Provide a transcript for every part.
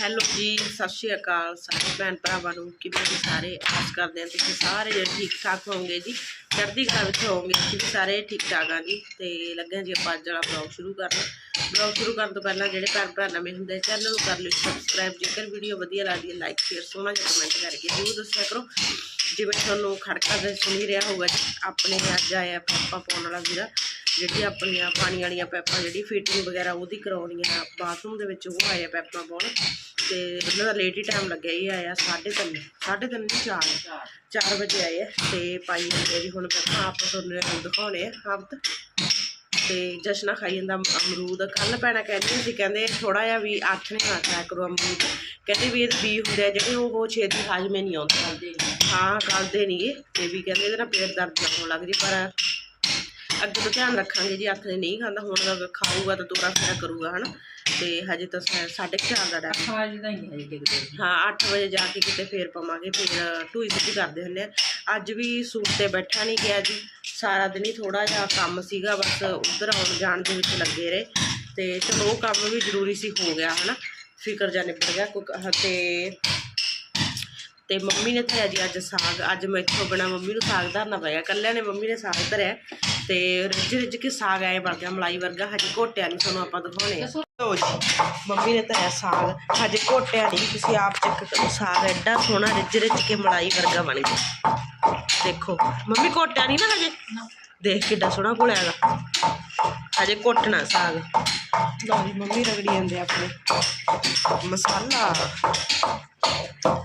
Hello ਜੀ, ਸਤਿ ਸ਼੍ਰੀ ਅਕਾਲ ਸਾਰੇ ਭੈਣ ਭਰਾਵਾਂ ਨੂੰ। ਕਿਵੇਂ ਜੀ ਸਾਰੇ? ਆਸ ਕਰਦੇ ਹਾਂ ਤੁਸੀਂ ਸਾਰੇ ਜਿਹੜੇ ਠੀਕ ਠਾਕ ਹੋਵੋਗੇ ਜੀ। ਚੜ੍ਹਦੀ ਕਲਾ ਵਿੱਚ ਹੋਵੋਗੇ, ਅਸੀਂ ਸਾਰੇ ਠੀਕ ਠਾਕ ਆ ਜੀ। ਤੇ ਲੱਗਿਆ ਜੀ ਆਪਾਂ ਅੱਜ ਵਾਲਾ ਬਲੌਗ ਸ਼ੁਰੂ ਕਰਨਾ। ਬਲੌਗ ਸ਼ੁਰੂ ਕਰਨ ਤੋਂ ਪਹਿਲਾਂ ਜਿਹੜੇ ਭੈਣ ਭਰਾ ਨਵੇਂ ਹੁੰਦੇ, ਚੈਨਲ ਨੂੰ ਕਰ ਲਿਓ ਸਬਸਕ੍ਰਾਈਬ ਜੇਕਰ ਵੀਡੀਓ ਵਧੀਆ ਲੱਗਦੀ ਹੈ ਲਾਈਕ ਸ਼ੇਅਰ ਸੋਹਣਾ ਜਿਹਾ ਕਮੈਂਟ ਕਰਕੇ ਜ਼ਰੂਰ ਦੱਸਿਆ ਕਰੋ। ਜਿਵੇਂ ਤੁਹਾਨੂੰ ਖੜਕਾ ਦੇ ਸੁਣੀ ਰਿਹਾ ਹੋਊਗਾ ਜੀ, ਆਪਣੇ ਅੱਜ ਆਇਆ ਪਾਪਾ ਪਾਉਣ ਵਾਲਾ ਵੀਰਾ। ਜਿਹੜੀ ਆਪਣੀਆਂ ਪਾਣੀ ਵਾਲੀਆਂ ਪੈਪਾਂ, ਜਿਹੜੀ ਫਿਟਿੰਗ ਵਗੈਰਾ ਉਹਦੀ ਕਰਾਉਣੀ ਆ ਬਾਥਰੂਮ ਦੇ ਵਿੱਚ ਉਹ ਆਇਆ ਪੈਪਾਂ ਪਾਉਣ। ਤੇ ਉਹਨਾਂ ਦਾ ਲੇਟ ਹੀ ਟਾਈਮ ਲੱਗਿਆ, ਇਹ ਆਇਆ 3:30 3:30 ਨਹੀਂ 4 4 ਵਜੇ ਆਏ ਆ। ਤੇ ਪਾਈ ਜਾਂਦੇ ਆ ਜੀ ਹੁਣ ਪੈਪਾਂ ਆਪ ਤੁਹਾਨੂੰ ਦਿਖਾਉਣੇ ਆ, ਹਫਤ। ਤੇ ਜਸ਼ਨਾ ਖਾਈ ਜਾਂਦਾ ਅਮਰੂਦ। ਕੱਲ ਭੈਣਾਂ ਕਹਿੰਦੇ ਸੀ, ਕਹਿੰਦੇ ਥੋੜਾ ਜਿਹਾ ਵੀ ਅੱਠ ਨੇ ਨਾ ਖਾਇਆ ਕਰੋ ਅਮਰੂਦ। ਕਹਿੰਦੇ ਵੀ ਇਹ ਬੀ ਹੁੰਦੇ ਆ, ਜਿਹੜੇ ਉਹ ਛੇਤੀ ਹਾਜ਼ਮੇ ਨਹੀਂ ਆਉਂਦੇ। ਹਾਂ ਕਰਦੇ ਨਹੀਂਗੇ ਤੇ ਵੀ ਕਹਿੰਦੇ ਇਹਦੇ ਨਾਲ ਪੇਟ ਦਰਦ ਨਾ ਹੋਣ ਲੱਗ ਜੀ, ਪਰ ਅੱਗੇ ਤੋਂ ਧਿਆਨ ਰੱਖਾਂਗੇ ਜੀ ਨੇ ਨਹੀਂ ਖਾਂਦਾ ਹੁਣ ਤਾਂ ਖਾਊਗਾ ਤਾਂ ਤੋਰਾ ਫੇਰਾ ਕਰੂਗਾ ਹਨਾ? ਤੇ ਹਜੇ ਤਾਂ ਸਾ- ਸਾਢੇ ਕੁ ਚਾਰ ਦਾ ਟਾਈਮ ਖਾਜ ਦਾ ਹੀ ਹੈ ਕਿਤੇ। ਹਾਂ 8 ਵਜੇ ਜਾ ਕੇ ਕਿਤੇ ਫੇਰ ਪਵਾਂਗੇ ਫਿਰ ਢੂਈ ਸਿੱਧੀ ਕਰਦੇ ਹੁੰਦੇ ਆ। ਅੱਜ ਵੀ ਸੂਟ ਤੇ ਬੈਠਾ ਨਹੀਂ ਗਿਆ ਜੀ। ਸਾਰਾ ਦਿਨ ਹੀ ਥੋੜਾ ਜਿਹਾ ਕੰਮ ਸੀਗਾ ਬਸ ਉਧਰ ਆਉਣ ਜਾਣ ਦੇ ਵਿੱਚ ਲੱਗੇ ਰਹੇ। ਤੇ ਚਲੋ ਉਹ ਕੰਮ ਵੀ ਜ਼ਰੂਰੀ ਸੀ ਹੋ ਗਿਆ ਹਨਾ? ਫਿਕਰ ਜਾਂ ਨਿਬੜ ਗਿਆ ਤੇ ਤੇ ਮੰਮੀ ਨੇ ਧਰਿਆ ਜੀ ਅੱਜ ਸਾਗ ਅੱਜ ਮੈਥੋਂ ਬਿਨਾ ਮੰਮੀ ਨੂੰ ਸਾਗ ਧਰਨਾ ਪਿਆ ਕੱਲਿਆਂ ਨੇ ਮੰਮੀ ਨੇ ਸਾਗ ਧਰਿਆ। ਤੇ ਰਿੱਝ ਰਿੱਝ ਕੇ ਸਾਗ ਆਏ ਬਣ ਗਿਆ ਮਲਾਈ ਵਰਗਾ। ਹਜੇ ਘੋਟਿਆ ਨਹੀਂ ਤੁਹਾਨੂੰ ਆਪਾਂ ਦਿਖਾਉਣੇ ਲਓ ਜੀ ਮੰਮੀ ਨੇ ਧਰਿਆ ਸਾਗ। ਹਜੇ ਘੋਟਿਆ ਨਹੀਂ ਤੁਸੀਂ ਆਪ ਚੈੱਕ ਕਰੋ ਸਾਗ ਐਡਾ ਸੋਹਣਾ ਰਿੱਝ ਰਿੱਝ ਕੇ ਮਲਾਈ ਵਰਗਾ ਬਣ ਗਿਆ। ਦੇਖੋ ਮੰਮੀ ਘੋਟਿਆ ਨਹੀਂ ਨਾ ਹਜੇ? ਦੇਖ ਕਿੱਡਾ ਸੋਹਣਾ ਘੋਲਿਆ ਹੈਗਾ ਹਜੇ ਘੋਟਣਾ ਸਾਗ। ਲਓ ਜੀ ਮੰਮੀ ਰਗੜੀ ਜਾਂਦੇ ਆਪਣੇ। ਮਸਾਲਾ।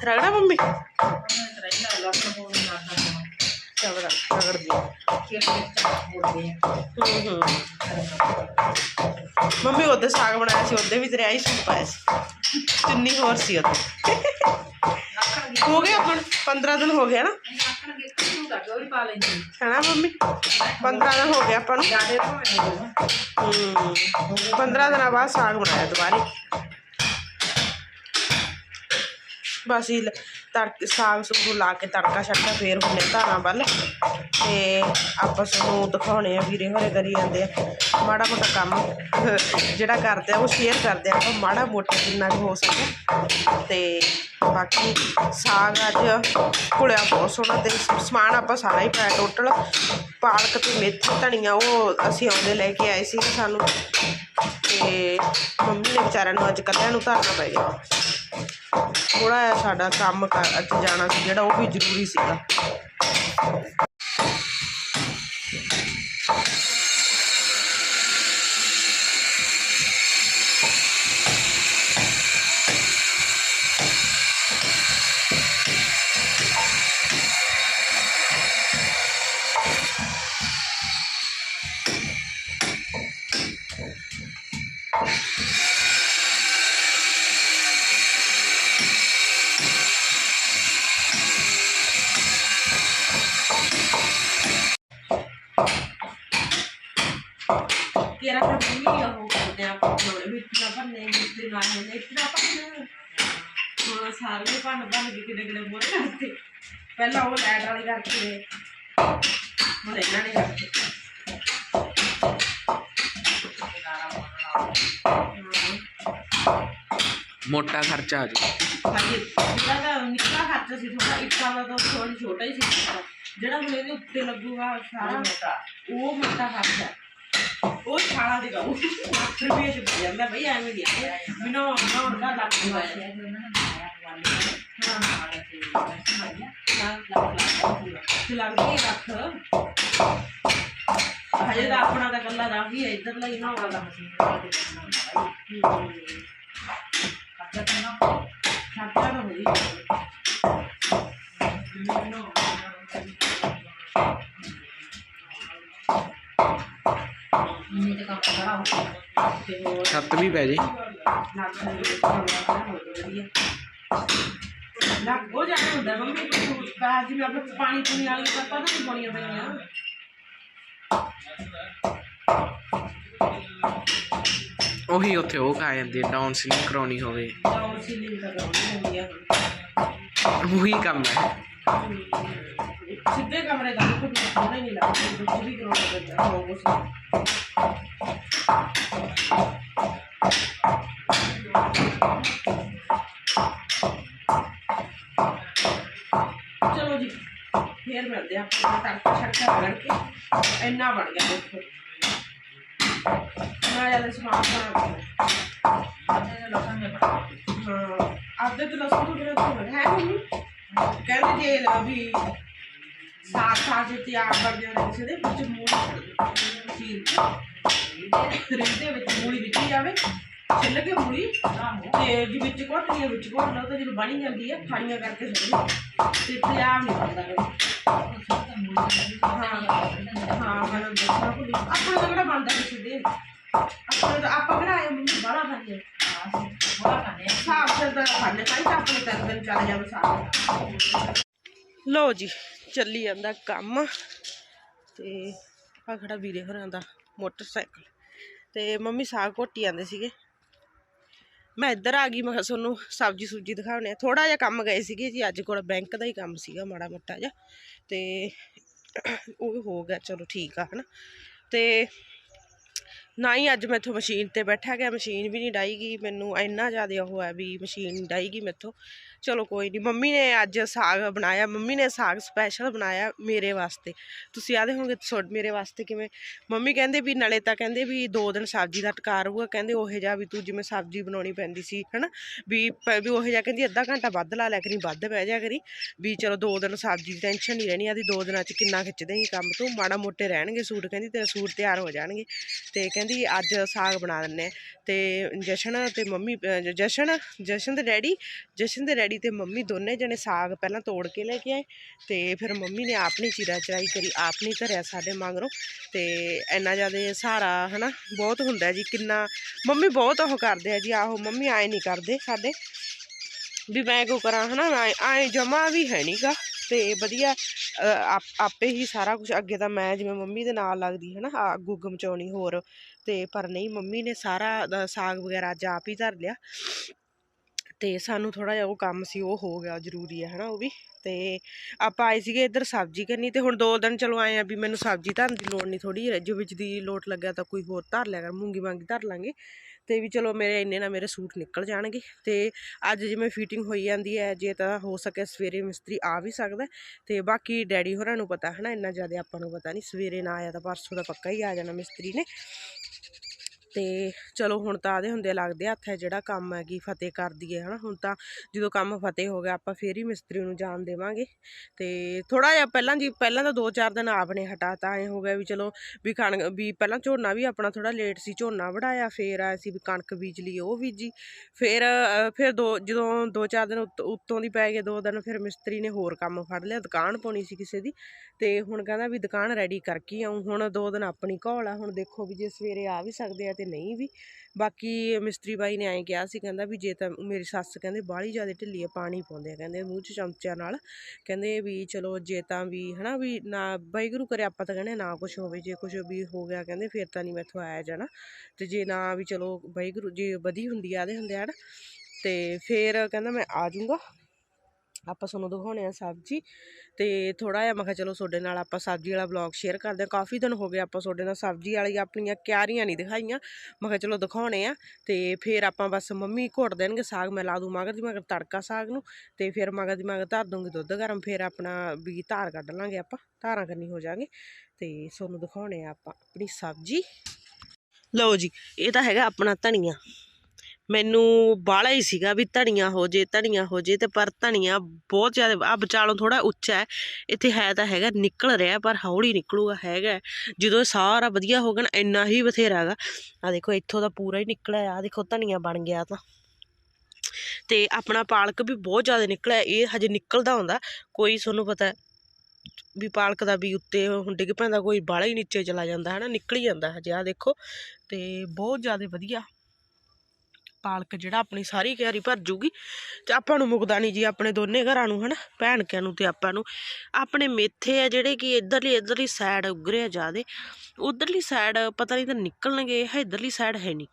ਰਗੜਾ ਮੰਮੀ? ਰਹਿਣਾ ਲੱਗ ਹੋਣ ਲੱਗਾ ਮੰਮੀ ਉਹਦੇ ਸਾਗ ਬਣਾਇਆ ਸੀ ਉਹਦੇ ਵੀ ਤੇਰੇ ਆਈ ਸੂਟ ਪਾਇਆ ਸੀ। ਚੁੰਨੀ ਹੋਰ ਸੀ ਉਹਦੇ। ਹੋ ਗਿਆ ਹੁਣ 15 ਦਿਨ ਹੋ ਗਿਆ ਨਾ? ਹੈਨਾ ਮੰਮੀ? 15 ਦਿਨ ਹੋ ਗਿਆ ਆਪਾਂ ਨੂੰ। ਜਾਦੇ ਤੋਂ ਹੂੰ 15 ਦਿਨਾਂ ਬਾਅਦ ਸਾਗ ਬਣਾਇਆ ਦੁਬਾਰੇ। ਬਸ ਇਹ ਤੜਕ ਸਾਗ ਸੁਗ ਲਾ ਕੇ ਤੜਕਾ ਛੱਡਦਾ ਫੇਰ ਹੁੰਨੇ ਧਾਰਾਂ ਵੱਲ ਤੇ ਆਪਾਂ ਤੁਹਾਨੂੰ ਦਿਖਾਉਣੇ ਆ, ਵੀਰੇ ਹੋਰੇ ਕਰੀ ਜਾਂਦੇ ਆ। ਮਾੜਾ ਮੋਟਾ ਕੰਮ ਜਿਹੜਾ ਕਰਦੇ ਆ, ਉਹ ਸ਼ੇਅਰ ਕਰਦੇ ਆ, ਆਪਾਂ ਮਾੜਾ ਮੋਟਾ ਜਿੰਨਾ ਕੁ ਹੋ ਸਕੇ। ਤੇ ਬਾਕੀ ਸਾਗ ਅੱਜ ਘੁਲਿਆ ਬਹੁਤ ਸੋਹਣਾ ਤੇ ਸਮਾਨ ਆਪਾਂ ਸਾਰਾ ਹੀ ਪਾਇਆ ਟੋਟਲ ਪਾਲਕ ਤੇ ਮੇਥੀ ਧਨੀਆ, ਉਹ ਅਸੀਂ ਆਉਂਦੇ ਲੈ ਕੇ ਆਏ ਸੀ ਸਾਨੂੰ। ਤੇ ਮੰਮੀ ਨੇ ਵਿਚਾਰਿਆਂ ਨੂੰ ਅੱਜ ਕੱਲਿਆਂ ਨੂੰ ਧਰਨਾ ਪੈ ਗਿਆ। ਥੋੜਾ ਜਿਹਾ ਸਾਡਾ ਕੰਮ ਕਰ, ਅੱਜ ਜਾਣਾ ਸੀ ਜਿਹੜਾ ਉਹ ਵੀ ਜ਼ਰੂਰੀ ਸੀਗਾ। ਪਹਿਲਾਂ ਉਹ ਲੈਟ ਵਾਲੀ ਕਰਕੇ ਹੁਣ ਇਹਨਾਂ ਨੇ ਕਰਤੇ ਮੋਟਾ ਖਰਚਾ ਆ ਜੀ ਹਾਂਜੀ ਜਿਹੜਾ ਤਾਂ ਨਿੱਕਾ ਖਰਚਾ ਸੀ ਥੋੜਾ ਇੱਟਾਂ ਦਾ ਤਾਂ ਥੋੜਾ ਛੋਟਾ ਹੀ ਸੀ ਖਰਚਾ। ਜਿਹੜਾ ਹੁਣ ਇਹਦੇ ਉੱਤੇ ਲੱਗੂਗਾ ਸਾਰਾ ਮੋਟਾ। ਉਹ ਮੋਟਾ ਖਰਚਾ ਉਹ ਛਾਲਾ ਦੇ ਗਾਉ ਲੱਖ ਰੁਪਏ ਚ ਪੈ ਜਾਂਦਾ ਬਈ ਐਵੇਂ ਨਹੀਂ ਆ। ਮੈਨੂੰ ਬਣਾਉਣ ਦਾ ਲੱਖ ਰੁਪਏ ਹਾਂ ਤੇ ਲੱਗਦੀ ਹੈ ਲੱਖ ਹਜੇ ਤਾਂ ਆਪਣਾ ਤਾਂ ਕੱਲਾ ਦਾ ਹੀ ਹੈ ਇੱਧਰ ਲਈ ਨਾ ਵਾਲਾ ਖਰਚਾ ਤਾਂ ਹੋਈ ਨਹੀਂ ਤੇ ਕੰਮ ਕਰਾ ਹੋ ਤੇ ਹੋਰ ਛੱਤ ਵੀ ਪੈ ਜੇ। ਲੱਗ ਹੋ ਜਾਣਾ ਹੁੰਦਾ ਮੰਮੀ ਕੋਈ ਬਾਹਰ ਜਿਵੇਂ ਆਪਣੇ ਪਾਣੀ ਪੂਣੀ ਵਾਲੀ ਤਾਂ ਪਤਾ ਨਹੀਂ ਪਾਉਣੀਆਂ ਪੈਣੀਆਂ ਉਹੀ ਉੱਥੇ ਉਹ ਖਾ ਜਾਂਦੇ ਡਾਊਨ ਸੀਲਿੰਗ ਕਰਾਉਣੀ ਹੋਵੇ। ਡਾਊਨ ਸੀਲਿੰਗ ਤਾਂ ਕਰਾਉਣੀ ਹੁੰਦੀ ਆ। ਉਹੀ ਕੰਮ ਹੈ। ਸਿੱਧੇ ਕਮਰੇ ਦਾ ਕੋਈ ਸੋਹਣਾ ਨਹੀਂ ਲੱਗਦਾ ਕੁਝ ਵੀ ਕਰਾਉਣਾ ਪੈਂਦਾ ਹੋ ਕੁਛ ਫੇਰ ਤੜਕਾ ਛੜਕਾ ਰਗੜ ਕੇ ਇੰਨਾ ਬਣ ਗਿਆ ਦੇਖੋ। ਮੈਂ ਜ਼ਿਆਦਾ ਸਮਾਨ ਬਣਾ ਇਹਨੇ ਲੋਕਾਂ ਨੇ ਹਾਂ ਆਪਦੇ ਤੇ ਲਸਣ ਤੋਂ ਬਿਨਾਂ ਤਾਂ ਹੈ ਮੰਮੀ ਕਹਿੰਦੇ ਜੇ ਵੀ ਸਾਗ ਸਾਗ ਜੇ ਤਿਆਰ ਕਰਦੇ ਹੋ ਕਿਸੇ ਦੇ ਵਿੱਚ ਮੂਲੀ ਚੀਰ ਕੇ ਰਿੰਦੇ ਵਿੱਚ ਮੂਲੀ ਵਿੱਚ ਜਾਵੇ, ਛਿੱਲ ਕੇ ਮੂਲੀ ਤੇ ਜੀ ਵਿੱਚ ਘੋਟੀਆਂ ਵਿੱਚ ਘੋਟ ਲਓ ਤਾਂ ਜਦੋਂ ਬਣੀ ਜਾਂਦੀ ਹੈ ਖਾਣੀਆਂ ਕਰਕੇ ਸੁੱਟ ਤੇ ਤਿਆਰ ਨਹੀਂ ਕਰਦਾ ਹਾਂ ਮੈਂ ਦੱਸਣਾ ਭੁੱਲੀ ਆਪਣਾ ਤਾਂ ਕਿਹੜਾ ਬਣਦਾ ਕਿਸੇ ਦੇ ਆਪਣਾ ਤਾਂ ਆਪਾਂ ਕਿਹੜਾ ਆਏ ਮੰਮੀ ਬਾਹਲਾ ਖਾਂਦੇ ਸਾਗ ਸਿਰ ਦਾ ਖਾਣੇ ਤਾਂ ਆਪਣੇ ਤਿੰਨ ਦਿਨ ਚੱਲ ਜਾਵੇ ਸਾਗ ਲੋ ਜੀ, ਚੱਲੀ ਜਾਂਦਾ ਕੰਮ। ਤੇ ਆ ਖੜਾ ਵੀਰੇ ਹੋਰਾਂ ਦਾ ਮੋਟਰਸਾਈਕਲ। ਤੇ ਮੰਮੀ ਸਾਗ ਘੋਟੀ ਜਾਂਦੇ ਸੀਗੇ। ਮੈਂ ਇੱਧਰ ਆ ਗਈ, ਮੈਂ ਕਿਹਾ ਤੁਹਾਨੂੰ ਸਬਜੀ ਸੁਬਜੀ ਦਿਖਾਉਣੇ ਆ। ਥੋੜਾ ਜਿਹਾ ਕੰਮ ਗਏ ਸੀਗੇ ਜੀ, ਅੱਜ ਕੋਲ ਬੈਂਕ ਦਾ ਹੀ ਕੰਮ ਸੀਗਾ, ਮਾੜਾ ਮੋਟਾ ਜਿਹਾ। ਤੇ ਉਹ ਹੋ ਗਿਆ, ਚਲੋ ਠੀਕ ਆ, ਹਨਾ। ਤੇ ਨਾ ਹੀ ਅੱਜ ਮੈਥੋਂ ਮਸ਼ੀਨ ਤੇ ਬੈਠਾ ਗਿਆ, ਮਸ਼ੀਨ ਵੀ ਨਹੀਂ ਡਾਈ ਗਈ। ਮੈਨੂੰ ਇੰਨਾ ਜ਼ਿਆਦਾ ਉਹ ਹੈ ਵੀ ਮਸ਼ੀਨ ਡਾਈ ਗਈ ਮੈਥੋਂ। ਚਲੋ ਕੋਈ ਨਹੀਂ ਮੰਮੀ ਨੇ ਅੱਜ ਸਾਗ ਬਣਾਇਆ, ਮੰਮੀ ਨੇ ਸਾਗ ਸਪੈਸ਼ਲ ਬਣਾਇਆ ਮੇਰੇ ਵਾਸਤੇ। ਤੁਸੀਂ ਆਦੇ ਹੋਗੇ ਤੁਹਾਡੇ, ਮੇਰੇ ਵਾਸਤੇ ਕਿਵੇਂ, ਮੰਮੀ ਕਹਿੰਦੇ ਵੀ ਨਾਲੇ ਤਾਂ ਕਹਿੰਦੇ ਵੀ ਦੋ ਦਿਨ ਸਬਜ਼ੀ ਦਾ ਟਕਾ ਰਹੂਗਾ ਕਹਿੰਦੇ ਉਹੇ ਜਾ ਵੀ ਤੂੰ ਜਿਵੇਂ ਸਬਜ਼ੀ ਬਣਾਉਣੀ ਪੈਂਦੀ ਸੀ, ਹਨਾ? ਵੀ ਵੀ ਉਹੇ ਜਾ ਕਹਿੰਦੀ ਅੱਧਾ ਘੰਟਾ ਵੱਧ ਲਾ ਲਿਆ ਕਰੀ, ਵੱਧ ਬਹਿ ਜਾ ਕਰੀ, ਵੀ ਚਲੋ ਦੋ ਦਿਨ ਸਬਜ਼ੀ ਦੀ ਟੈਨਸ਼ਨ ਨਹੀਂ ਰਹਿਣੀ ਆਦੀ ਦੋ ਦਿਨਾਂ 'ਚ ਕਿੰਨਾ ਖਿੱਚਦੇ ਦੇਂਗੀ ਕੰਮ ਤੂੰ, ਮਾੜਾ ਮੋਟੇ ਰਹਿਣਗੇ ਸੂਟ, ਕਹਿੰਦੀ ਤੇਰੇ ਸੂਟ ਤਿਆਰ ਹੋ ਜਾਣਗੇ। ਤੇ ਕਹਿੰਦੀ ਅੱਜ ਸਾਗ ਬਣਾ ਦਿੰਨੇ ਆ, ਤੇ ਜਸ਼ਨ ਤੇ ਮੰਮੀ ਜਸ਼ਨ ਜਸ਼ਨ ਦੇ ਡੈਡੀ, ਜਸ਼ਨ ਦੇ ਡੈਡੀ ਤੇ ਮੰਮੀ ਦੋਨੇ ਜਣੇ ਸਾਗ ਪਹਿਲਾਂ ਤੋੜ ਕੇ ਲੈ ਕੇ ਆਏ ਤੇ ਫਿਰ ਮੰਮੀ ਨੇ ਆਪਣੀ ਚੀਰਾ ਚਰਾਈ ਕਰੀ ਆਪਣੀ ਧਰਿਆ ਸਾਡੇ ਮਗਰੋਂ ਤੇ ਇੰਨਾ ਜ਼ਿਆਦਾ ਸਹਾਰਾ ਹਨਾ ਬਹੁਤ ਹੁੰਦਾ ਜੀ, ਕਿੰਨਾ ਮੰਮੀ ਬਹੁਤ ਉਹ ਕਰਦੇ ਆ ਜੀ, ਆਹੋ ਮੰਮੀ ਆਏ ਨਹੀਂ ਕਰਦੇ ਸਾਡੇ ਵੀ ਮੈਂ ਕਿਉਂ ਕਰਾਂ ਹਨਾ, ਆਏ ਜਮਾ ਵੀ ਹੈ ਨਹੀਂਗਾ ਤੇ ਵਧੀਆ ਆਪੇ ਹੀ ਸਾਰਾ ਕੁਝ ਅੱਗੇ ਤਾਂ ਮੈਂ ਜਿਵੇਂ ਮੰਮੀ ਦੇ ਨਾਲ ਲੱਗਦੀ ਹੈ ਨਾ ਗੁੱਗਮ ਚੌਣੀ ਹੋਰ ਤੇ ਪਰ ਨਹੀਂ ਮੰਮੀ ਨੇ ਸਾਰਾ ਸਾਗ ਵਗੈਰਾ ਅੱਜ ਆਪ ਹੀ ਧਰ ਲਿਆ ਤੇ ਸਾਨੂੰ ਥੋੜਾ ਜਿਹਾ ਉਹ ਕੰਮ ਸੀ, ਉਹ ਹੋ ਗਿਆ ਜ਼ਰੂਰੀ ਹੈ, ਹਨਾ, ਉਹ ਵੀ। ਤੇ ਆਪਾਂ ਆਏ ਸੀਗੇ ਇੱਧਰ ਸਬਜ਼ੀ ਕਰਨੀ ਤੇ ਹੁਣ ਦੋ ਦਿਨ ਚਲੋ ਆਏ ਆ ਵੀ ਮੈਨੂੰ ਸਬਜ਼ੀ ਧਰਨ ਦੀ ਲੋੜ ਨਹੀਂ ਥੋੜੀ ਜੋ ਵਿੱਚ ਦੀ ਲੋਟ ਲੱਗਿਆ ਤਾਂ ਕੋਈ ਹੋਰ ਧਰ ਲਿਆ ਕਰ, ਮੂੰਗੀ ਵਾਂਗੀ ਧਰ ਲਾਂਗੇ। ਤੇ ਵੀ ਚਲੋ ਮੇਰੇ ਇੰਨੇ ਨਾ ਮੇਰੇ ਸੂਟ ਨਿਕਲ ਜਾਣਗੇ। ਤੇ ਅੱਜ ਜਿਵੇਂ ਫਿਟਿੰਗ ਹੋਈ ਜਾਂਦੀ ਹੈ, ਜੇ ਤਾਂ ਹੋ ਸਕੇ ਸਵੇਰੇ ਮਿਸਤਰੀ ਆ ਵੀ ਸਕਦਾ। ਹੈ। ਤੇ ਬਾਕੀ ਡੈਡੀ ਹੋਰਾਂ ਨੂੰ ਪਤਾ ਹੈ ਨਾ ਇੰਨਾ ਜ਼ਿਆਦਾ ਆਪਾਂ ਨੂੰ ਪਤਾ ਨਹੀਂ, ਸਵੇਰੇ ਨਾ ਆਇਆ ਤਾਂ ਪਰਸੋਂ ਦਾ ਪੱਕਾ ਹੀ ਆ ਜਾਣਾ ਮਿਸਤਰੀ ਨੇ। ਤੇ ਚਲੋ ਹੁਣ ਤਾਂ ਆਦੇ ਹੁੰਦੇ ਲੱਗਦੇ ਹੱਥ ਹੈ ਜਿਹੜਾ ਕੰਮ ਹੈ ਕੀ ਫਤਿਹ ਕਰ ਦਈਏ ਹਨਾ? ਹੁਣ ਤਾਂ ਜਦੋਂ ਕੰਮ ਫਤਿਹ ਹੋ ਗਿਆ, ਆਪਾਂ ਫੇਰ ਹੀ ਮਿਸਤਰੀ ਨੂੰ ਜਾਣ ਦੇਵਾਂਗੇ। ਤੇ ਥੋੜਾ ਜਿਹਾ ਪਹਿਲਾਂ ਜੀ, ਪਹਿਲਾਂ ਤਾਂ 2-4 ਦਿਨ ਆਪਨੇ ਹਟਾਤਾ ਐ ਹੋ ਗਿਆ ਵੀ ਚਲੋ ਵੀ ਕਣਕ, ਵੀ ਪਹਿਲਾਂ ਝੋਨਾ ਵੀ ਆਪਣਾ ਥੋੜਾ ਲੇਟ ਸੀ ਝੋਨਾ ਵੜਾਇਆ, ਫੇਰ ਆਇਆ ਸੀ ਵੀ ਕਣਕ ਬੀਜ ਲਈ, ਉਹ ਬੀਜੀ। ਫਿਰ ਫਿਰ ਦੋ, ਜਦੋਂ 2-4 ਦਿਨ ਉੱਤ- ਉੱਤੋਂ ਦੀ ਪੈ ਗਏ ਦੋ ਦਿਨ, ਫਿਰ ਮਿਸਤਰੀ ਨੇ ਹੋਰ ਕੰਮ ਫੜ ਲਿਆ, ਦੁਕਾਨ ਪਾਉਣੀ ਸੀ ਕਿਸੇ ਦੀ। ਤੇ ਹੁਣ ਕਹਿੰਦਾ ਵੀ ਦੁਕਾਨ ਰੈਡੀ ਕਰਕੇ ਆਉਂ ਹੁਣ ਦੋ ਦਿਨ ਆਪਣੀ ਘੋਲ ਆ, ਹੁਣ ਦੇਖੋ ਵੀ ਜੇ ਸਵੇਰੇ ਆ ਵੀ ਸਕਦੇ ਆ ਤੇ ਨਹੀਂ ਵੀ। ਬਾਕੀ ਮਿਸਤਰੀ ਬਾਈ ਨੇ ਐਂ ਕਿਹਾ ਸੀ, ਕਹਿੰਦਾ ਵੀ ਜੇ ਤਾਂ ਮੇਰੀ ਸੱਸ ਕਹਿੰਦੇ ਬਾਹਲੀ ਜ਼ਿਆਦਾ ਢਿੱਲੀ ਆ, ਪਾਣੀ ਪਾਉਂਦੇ ਆ, ਕਹਿੰਦੇ ਮੂੰਹ 'ਚ ਚਮਚਿਆਂ ਨਾਲ। ਕਹਿੰਦੇ ਵੀ ਚਲੋ ਜੇ ਤਾਂ ਵੀ ਹਨਾ ਵੀ ਨਾ ਵਾਹਿਗੁਰੂ ਕਰੇ ਆਪਾਂ ਤਾਂ ਕਹਿੰਦੇ ਨਾ ਕੁਝ ਹੋਵੇ, ਜੇ ਕੁਝ ਵੀ ਹੋ ਗਿਆ ਕਹਿੰਦੇ ਫਿਰ ਤਾਂ ਨਹੀਂ ਮੈਥੋਂ ਆਇਆ ਜਾਣਾ। ਤੇ ਜੇ ਨਾ ਵੀ ਚਲੋ ਵਾਹਿਗੁਰੂ, ਜੇ ਵਧੀ ਹੁੰਦੀ ਆ, ਆਦੇ ਹੁੰਦੇ ਆ ਨਾ ਤੇ ਫਿਰ ਕਹਿੰਦਾ ਮੈਂ ਆ ਜਾਊਂਗਾ। ਆਪਾਂ ਤੁਹਾਨੂੰ ਦਿਖਾਉਣੇ ਆ ਸਬਜ਼ੀ। ਤੇ ਥੋੜਾ ਜਿਹਾ ਮੈਂ ਕਿਹਾ ਚਲੋ ਤੁਹਾਡੇ ਨਾਲ ਆਪਾਂ ਸਬਜ਼ੀ ਵਾਲਾ ਵਲੌਗ ਸ਼ੇਅਰ ਕਰਦੇ ਹਾਂ। ਕਾਫੀ ਦਿਨ ਹੋ ਗਏ ਆਪਾਂ ਤੁਹਾਡੇ ਨਾਲ ਸਬਜ਼ੀ ਵਾਲੀ ਆਪਣੀਆਂ ਕਿਆਰੀਆਂ ਨਹੀਂ ਦਿਖਾਈਆਂ। ਮੈਂ ਕਿਹਾ ਚਲੋ ਦਿਖਾਉਣੇ ਆ। ਤੇ ਫਿਰ ਆਪਾਂ ਬਸ ਮੰਮੀ ਘੋਟ ਦੇਣਗੇ ਸਾਗ, ਮੈਂ ਲਾ ਦੂੰ ਮਗਰ ਦੀ ਮਗਰ ਤੜਕਾ ਸਾਗ ਨੂੰ। ਤੇ ਫਿਰ ਮਗਰ ਦੀ ਮਗਰ ਧਰ ਦੂੰਗੀ ਦੁੱਧ ਗਰਮ। ਫਿਰ ਆਪਣਾ ਵੀ ਧਾਰ ਕੱਢ ਲਾਂਗੇ ਆਪਾਂ। ਧਾਰਾਂ ਕਰਨੀ ਹੋ ਜਾਾਂਗੇ ਤੇ ਤੁਹਾਨੂੰ ਦਿਖਾਉਣੇ ਆ ਆਪਾਂ ਆਪਣੀ ਸਬਜ਼ੀ। ਲਓ ਜੀ, ਇਹ ਤਾਂ ਹੈਗਾ ਆਪਣਾ ਧਨੀਆ। ਮੈਨੂੰ ਬਾਲਾ ਹੀ ਸੀਗਾ ਵੀ ਧਨੀਆ ਹੋ ਜੇ, ਧਨੀਆ ਹੋ ਜੇ ਤੇ ਪਰ ਧਨੀਆ ਬਹੁਤ ਜ਼ਿਆਦਾ ਆ ਵਿਚਾਲੋਂ ਥੋੜਾ ਉੱਚਾ ਹੈ, ਇੱਥੇ ਹੈ ਤਾਂ ਹੈਗਾ, ਨਿਕਲ ਰਿਹਾ ਪਰ ਹੌਲੀ ਨਿਕਲੂਗਾ, ਹੈਗਾ ਜਦੋਂ ਇਹ ਸਾਰਾ ਵਧੀਆ ਹੋ ਗਿਆ ਨਾ, ਇੰਨਾ ਹੀ ਬਥੇਰਾ ਹੈਗਾ। ਆ ਦੇਖੋ, ਇੱਥੋਂ ਦਾ ਪੂਰਾ ਹੀ ਨਿਕਲਿਆ ਆ ਦੇਖੋ ਧਨੀਆ ਬਣ ਗਿਆ ਤਾਂ। ਤੇ ਆਪਣਾ ਪਾਲਕ ਵੀ ਬਹੁਤ ਜ਼ਿਆਦਾ ਨਿਕਲਿਆ, ਇਹ ਹਜੇ ਨਿਕਲਦਾ ਹੁੰਦਾ ਕੋਈ ਤੁਹਾਨੂੰ ਪਤਾ ਵੀ ਪਾਲਕ ਦਾ ਵੀ ਉੱਤੇ ਹੁਣ ਡਿੱਗ ਪੈਂਦਾ, ਕੋਈ ਬਾਲਾ ਹੀ ਨੀਚੇ ਚਲਾ ਜਾਂਦਾ ਹੈ ਨਾ ਨਿਕਲ ਹੀ ਜਾਂਦਾ ਹਜੇ ਆ ਦੇਖੋ। ਤੇ ਬਹੁਤ ਜ਼ਿਆਦਾ ਵਧੀਆ। ਪਾਲਕ ਜਿਹੜਾ ਆਪਣੀ ਸਾਰੀ ਕਿਆਰੀ ਭਰ ਜੂਗੀ ਤੇ ਆਪਾਂ ਨੂੰ ਮੁਕਦਾ ਨਹੀਂ ਜੀ ਆਪਣੇ ਦੋਨੇ ਘਰਾਂ ਨੂੰ, ਹਨਾ? ਭੈਣਕਿਆਂ ਨੂੰ ਤੇ ਆਪਾਂ ਨੂੰ। ਆਪਣੇ ਮੇਥੇ ਆ ਜਿਹੜੇ ਕਿ ਇਧਰਲੀ ਇਧਰਲੀ ਸਾਈਡ ਉਗਰੇ ਆ ਜਿਆਦੇ। ਉਧਰਲੀ ਸਾਈਡ ਪਤਾ ਨਹੀਂ ਤਾਂ ਨਿਕਲਣਗੇ, ਇਹ ਇਧਰਲੀ ਸਾਈਡ ਹੈ ਨਹੀਂ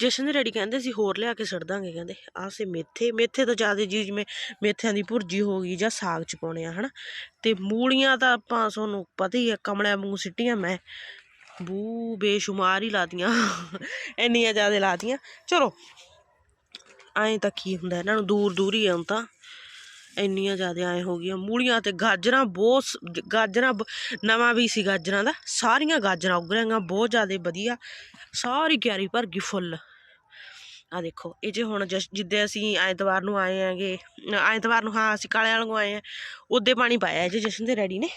ਜਸ਼ਨ ਦੇ ਡੈਡੀ ਕਹਿੰਦੇ ਸੀ, ਹੋਰ ਲਿਆ ਕੇ ਸੜ ਦਾਂਗੇ, ਕਹਿੰਦੇ, ਆਹ ਸੇ ਮੇਥੇ ਮੇਥੇ ਤਾਂ ਜ਼ਿਆਦਾ ਜੀ ਜਿਵੇਂ ਮੇਥਿਆਂ ਦੀ ਭੁਰਜੀ ਹੋ ਗਈ ਜਾਂ ਸਾਗ ਚ ਪਾਉਣੇ ਆ, ਹਨਾ? ਤੇ ਮੂਲੀਆਂ ਤਾਂ ਆਪਾਂ, ਤੁਹਾਨੂੰ ਪਤਾ ਹੀ ਆ, ਕਮਲਿਆਂ ਮੂੰਹ ਸਿੱਟੀਆਂ ਮੈਂ। ਬੂ ਬੇਸ਼ੁਮਾਰ ਹੀ ਲਾਤੀਆਂ। ਇੰਨੀਆਂ ਜ਼ਿਆਦਾ ਲਾਤੀਆਂ। ਚਲੋ, ਐਂ ਤਾਂ ਕੀ ਹੁੰਦਾ, ਇਹਨਾਂ ਨੂੰ ਦੂਰ ਦੂਰ ਹੀ ਆਉਂ ਤਾਂ। ਇੰਨੀਆਂ ਜ਼ਿਆਦਾ ਐ ਹੋ ਗਈਆਂ। ਮੂਲੀਆਂ ਤੇ ਗਾਜਰਾਂ ਬਹੁਤ ਗਾਜਰਾਂ ਬ- ਨਵਾਂ ਵੀ ਸੀ ਗਾਜਰਾਂ ਦਾ। ਸਾਰੀਆਂ ਗਾਜਰਾਂ ਉੱਗ ਰਹੀਆਂ, ਬਹੁਤ ਜ਼ਿਆਦਾ ਵਧੀਆ। ਸਾਰੀ ਕਿਆਰੀ ਭਰ ਗਈ ਫੁੱਲ। ਆ ਦੇਖੋ, ਇਹ ਜੇ ਹੁਣ ਜਸ, ਜਿੱਦੇ ਅਸੀਂ ਐਤਵਾਰ ਨੂੰ ਆਏ ਆਂਗੇ ਐਤਵਾਰ ਨੂੰ ਹਾਂ, ਅਸੀਂ ਕਾਲੇ ਵਾਲ ਨੂੰ ਆਏ ਆ, ਉਹਦੇ ਪਾਣੀ ਪਾਇਆ ਜੇ ਜਸ਼ਨ ਦੇ ਰੈਡੀ ਨੇ।